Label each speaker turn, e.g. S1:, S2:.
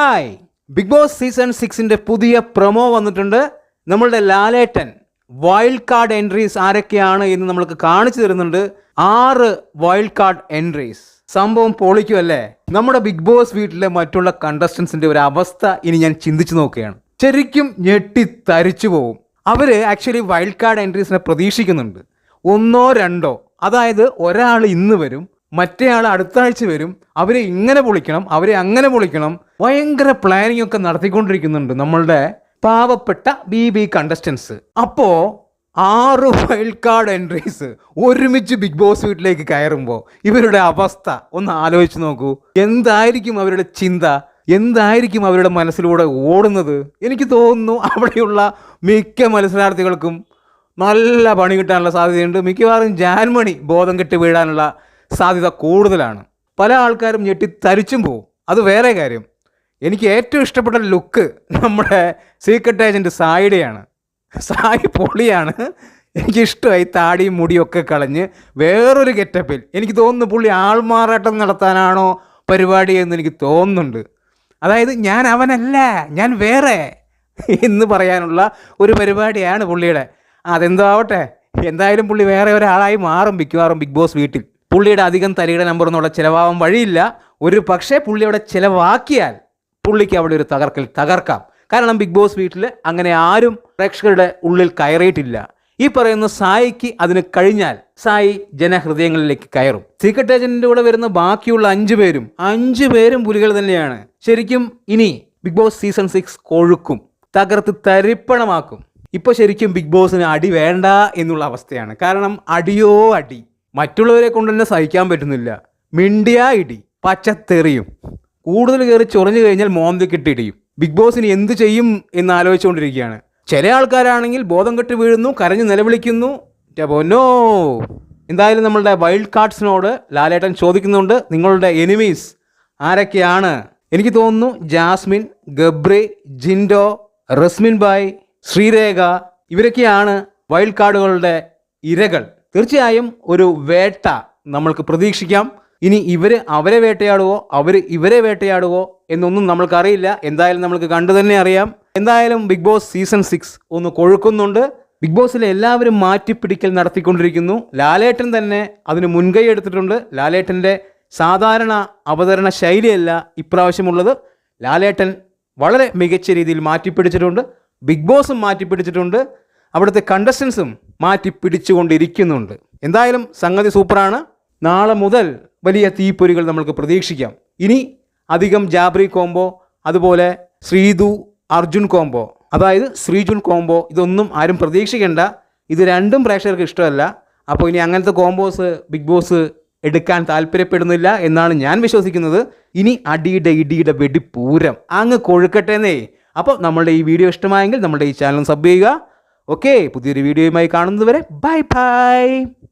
S1: Hi big boss season സിക്സിന്റെ പുതിയ promo വന്നിട്ടുണ്ട്. നമ്മളുടെ ലാലേട്ടൻ വൈൽഡ് കാർഡ് എൻട്രീസ് ആരൊക്കെയാണ് എന്ന് നമ്മൾക്ക് കാണിച്ചു തരുന്നുണ്ട്. ആറ് വൈൽഡ് കാർഡ് എൻട്രീസ് സംഭവം പൊളിക്കുമല്ലേ നമ്മുടെ ബിഗ് ബോസ് വീട്ടിലെ മറ്റുള്ള കണ്ടസ്റ്റൻസിന്റെ ഒരു അവസ്ഥ ഇനി ഞാൻ ചിന്തിച്ചു നോക്കുകയാണ്. ശരിക്കും ഞെട്ടി തരിച്ചു പോകും അവർ ആക്ച്വലി വൈൽഡ് കാർഡ് എൻട്രീസിനെ പ്രതീക്ഷിക്കുന്നുണ്ട്. ഒന്നോ രണ്ടോ. അതായത് ഒരാൾ ഇന്ന് വരും മറ്റേ ആൾ അടുത്ത ആഴ്ച വരും അവരെ ഇങ്ങനെ പൊളിക്കണം അവരെ അങ്ങനെ പൊളിക്കണം ഭയങ്കര പ്ലാനിങ് ഒക്കെ നടത്തിക്കൊണ്ടിരിക്കുന്നുണ്ട് നമ്മളുടെ പാവപ്പെട്ട ബി ബി കണ്ടസ്റ്റൻസ് അപ്പോ ആറ് വൈൽഡ് കാർഡ് എൻട്രീസ് ഒരുമിച്ച് ബിഗ് ബോസ് വീട്ടിലേക്ക് കയറുമ്പോൾ ഇവരുടെ അവസ്ഥ ഒന്ന് ആലോചിച്ച് നോക്കൂ. എന്തായിരിക്കും അവരുടെ ചിന്ത? എന്തായിരിക്കും അവരുടെ മനസ്സിലൂടെ ഓടുന്നത്? എനിക്ക് തോന്നുന്നു അവിടെയുള്ള മിക്ക മത്സരാർത്ഥികൾക്കും നല്ല പണി കിട്ടാനുള്ള സാധ്യതയുണ്ട്. മിക്കവാറും ജാൻമണി ബോധം കെട്ട് വീഴാനുള്ള സാധ്യത കൂടുതലാണ്. പല ആൾക്കാരും ഞെട്ടി തരിച്ചും പോവും. അത് വേറെ കാര്യം. എനിക്ക് ഏറ്റവും ഇഷ്ടപ്പെട്ട ലുക്ക് നമ്മുടെ സീക്രട്ട് ഏജന്റ് സായിയുടെയാണ് സായി പൊളിയാണ്. എനിക്കിഷ്ടമായി താടിയും മുടിയൊക്കെ കളഞ്ഞ് വേറൊരു ഗെറ്റപ്പിൽ എനിക്ക് തോന്നുന്നു പുള്ളി ആൾമാറാട്ടം നടത്താനാണോ പരിപാടി എന്ന് എനിക്ക് തോന്നുന്നുണ്ട്. അതായത് ഞാൻ അവനല്ല ഞാൻ വേറെ എന്ന് പറയാനുള്ള ഒരു പരിപാടിയാണ് പുള്ളിയുടെ. അതെന്തോ ആവട്ടെ എന്തായാലും പുള്ളി വേറെ ഒരാളായി മാറും മിക്കവാറും ബിഗ് ബോസ് വീട്ടിൽ. പുള്ളിയുടെ അധികം തലയുടെ നമ്പർ എന്നുള്ള ചിലവാവാൻ വഴിയില്ല. ഒരു പക്ഷേ പുള്ളി അവിടെ ചിലവാക്കിയാൽ പുള്ളിക്ക് അവിടെ ഒരു തകർക്കൽ തകർക്കാം. കാരണം ബിഗ് ബോസ് വീട്ടിൽ അങ്ങനെ ആരും പ്രേക്ഷകരുടെ ഉള്ളിൽ കയറിയിട്ടില്ല. ഈ പറയുന്ന സായിക്ക് അതിന് കഴിഞ്ഞാൽ സായി ജനഹൃദയങ്ങളിലേക്ക് കയറും. സീക്രട്ട് ഏജന്റിന്റെ കൂടെ വരുന്ന ബാക്കിയുള്ള അഞ്ചു പേരും അഞ്ചു പേരും പുലികൾ തന്നെയാണ്. ശരിക്കും ഇനി ബിഗ് ബോസ് സീസൺ സിക്സ് കൊഴുക്കും തകർത്ത് തരിപ്പണമാക്കും. ഇപ്പോൾ ശരിക്കും ബിഗ് ബോസിന് അടി വേണ്ട എന്നുള്ള അവസ്ഥയാണ്. കാരണം അടിയോ അടി. മറ്റുള്ളവരെ കൊണ്ട് തന്നെ സഹിക്കാൻ പറ്റുന്നില്ല. മിണ്ടിയാ ഇടി പച്ചത്തെറിയും. കൂടുതൽ കയറി ചൊറിഞ്ഞു കഴിഞ്ഞാൽ മോന്തി കിട്ടിയിടിയും. ബിഗ് ബോസിന് എന്ത് ചെയ്യും എന്ന് ആലോചിച്ചുകൊണ്ടിരിക്കുകയാണ്. ചില ആൾക്കാരാണെങ്കിൽ ബോധം കെട്ട് വീഴുന്നു കരഞ്ഞ് നിലവിളിക്കുന്നു. പൊന്നോ എന്തായാലും നമ്മളുടെ വൈൽഡ് കാർഡ്സിനോട് ലാലേട്ടൻ ചോദിക്കുന്നുണ്ട് നിങ്ങളുടെ എനിമീസ് ആരൊക്കെയാണ്? എനിക്ക് തോന്നുന്നു ജാസ്മിൻ ഗബ്രി ജിൻഡോ റസ്മിൻ ബായ് ശ്രീരേഖ ഇവരൊക്കെയാണ് വൈൽഡ് കാർഡുകളുടെ ഇരകൾ. തീർച്ചയായും ഒരു വേട്ട നമ്മൾക്ക് പ്രതീക്ഷിക്കാം. ഇനി ഇവർ അവരെ വേട്ടയാടുവോ അവർ ഇവരെ വേട്ടയാടുവോ എന്നൊന്നും നമ്മൾക്കറിയില്ല. എന്തായാലും നമ്മൾക്ക് കണ്ടു തന്നെ അറിയാം. എന്തായാലും ബിഗ് ബോസ് സീസൺ സിക്സ് ഒന്ന് കൊഴുക്കുന്നുണ്ട്. ബിഗ് ബോസിലെ എല്ലാവരും മാറ്റിപ്പിടിക്കൽ നടത്തിക്കൊണ്ടിരിക്കുന്നു. ലാലേട്ടൻ തന്നെ അതിന് മുൻകൈ എടുത്തിട്ടുണ്ട്. ലാലേട്ടന്റെ സാധാരണ അവതരണ ശൈലിയല്ല ഇപ്രാവശ്യമുള്ളത്. ലാലേട്ടൻ വളരെ മികച്ച രീതിയിൽ മാറ്റിപ്പിടിച്ചിട്ടുണ്ട്. ബിഗ് ബോസും മാറ്റിപ്പിടിച്ചിട്ടുണ്ട്. അവിടുത്തെ കണ്ടസ്റ്റൻസും മാറ്റി പിടിച്ചുകൊണ്ടിരിക്കുന്നുണ്ട്. എന്തായാലും സംഗതി സൂപ്പറാണ്. നാളെ മുതൽ വലിയ തീപ്പൊരികൾ നമ്മൾക്ക് പ്രതീക്ഷിക്കാം. ഇനി അധികം ജാബ്രി കോംബോ അതുപോലെ ശ്രീതു അർജുൻ കോംബോ. അതായത് ശ്രീജുൻ കോംബോ ഇതൊന്നും ആരും പ്രതീക്ഷിക്കേണ്ട. ഇത് രണ്ടും പ്രേക്ഷകർക്ക് ഇഷ്ടമല്ല. അപ്പോൾ ഇനി അങ്ങനത്തെ കോംബോസ് ബിഗ് ബോസ് എടുക്കാൻ താല്പര്യപ്പെടുന്നില്ല എന്നാണ് ഞാൻ വിശ്വസിക്കുന്നത്. ഇനി അടിയുടെ ഇടിയുടെ വെടിപ്പൂരം അങ്ങ് കൊഴുക്കട്ടെന്നേ അപ്പോൾ നമ്മളുടെ ഈ വീഡിയോ ഇഷ്ടമായെങ്കിൽ നമ്മുടെ ഈ ചാനൽ സബ് ചെയ്യുക. ഓക്കെ പുതിയൊരു വീഡിയോയുമായി കാണുന്നതുവരെ ബൈ ബൈ